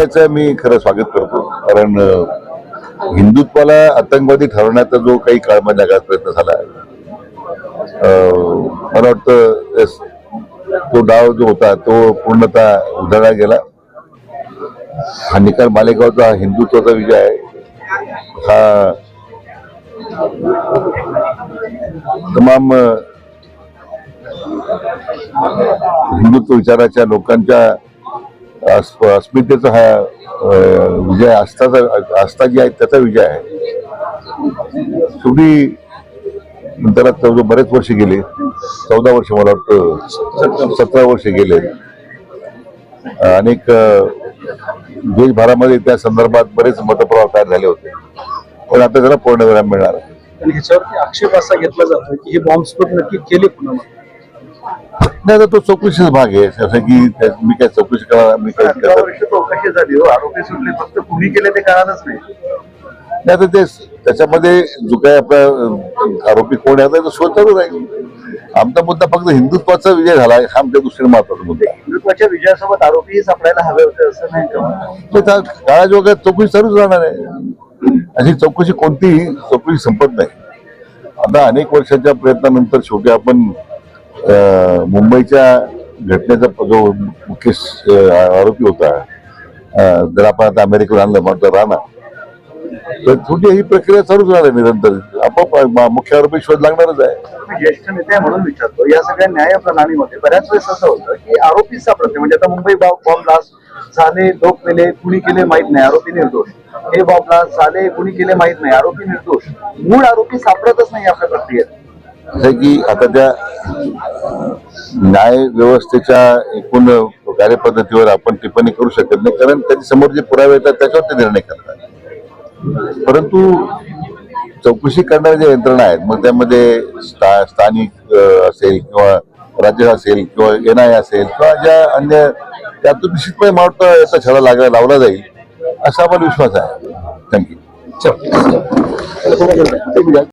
निर्णयाचं मी खरं स्वागत करतो. कारण हिंदुत्वाला आतंकवादी ठरवण्याचा जो काही काळामध्ये आघात प्रयत्न झाला मला वाटतं तो डाव जो होता तो पूर्णतः उधळला गेला. हा निकाल मालेगावचा हा हिंदुत्वाचा विजय आहे. हा तमाम हिंदुत्व विचाराच्या लोकांच्या अस्मितेचा हा विजय आस्थाचा आस्था जी आहे त्याचा विजय आहे. शेवटी त्याला चौदा बरेच वर्ष गेले चौदा वर्ष मला वाटतं सतरा वर्ष गेले. अनेक देशभरामध्ये त्या संदर्भात बरेच मतप्रवाह तयार झाले होते. पण आता त्याला पूर्णविराम मिळणार आहे. आणि ह्याच्यावरती आक्षेप असा घेतला जातो की हे बॉम्बस्फोट नक्की केले पुन्हा नाही तर तो चौकशीचा भाग आहे. असं की मी काय चौकशी करणार मी काय अठरा वर्ष चौकशी झाली हो. आरोपी सुटले. फक्त कुणी केले ते कळालंच नाही. नाही तर ते त्याच्यामध्ये जो काही आपला आरोपी कोण आहे तो चालू राहील आमचा मुद्दा फक्त हिंदुत्वाचा विजय झाला. हा आमच्या दृष्टीने महत्त्वाचा मुद्दा आहे. हिंदुत्वाच्या विजयासोबत आरोपीही सापडायला हवे होते असं नाही का? ते त्या काळाजोगात चौकशी चालूच राहणार आहे. अशी चौकशी कोणतीही चौकशी संपत नाही. आता अनेक वर्षाच्या प्रयत्नानंतर शेवटी आपण मुंबईच्या घटनेचा जो मुख्य आरोपी होता जर आपण आता अमेरिकेला आणलं म्हणतो राणा तर छोटी ही प्रक्रिया चालूच राहणार निरंतर. आपण मुख्य आरोपी शोध लागणारच आहे. ज्येष्ठ नेते म्हणून विचारतो या सगळ्या न्याय प्रणालीमध्ये बऱ्याच वेळेस असं होतं की आरोपी सापडते म्हणजे आता मुंबई बॉम्ब ब्लास्ट झाले लोक केले कुणी केले माहीत नाही आरोपी निर्दोष. हे बॉम्ब ब्लास्ट झाले कुणी केले माहीत नाही आरोपी निर्दोष. मूळ आरोपी सापडतच नाही आपल्या प्रक्रियेत. असं की आता त्या न्याय व्यवस्थेच्या एकूण कार्यपद्धतीवर आपण टिप्पणी करू शकत नाही कारण त्याच्यासमोर जे पुरावे येतात त्याच्यावर ते निर्णय करतात परंतु चौकशी करणाऱ्या ज्या यंत्रणा आहेत मग त्यामध्ये स्था- स्थानिक असेल किंवा राज्य असेल किंवा एन आय असेल किंवा ज्या अन्य त्यातून निश्चितपणे मला याचा छडा लागला लावला जाईल असा आपण विश्वास आहे. थँक्यू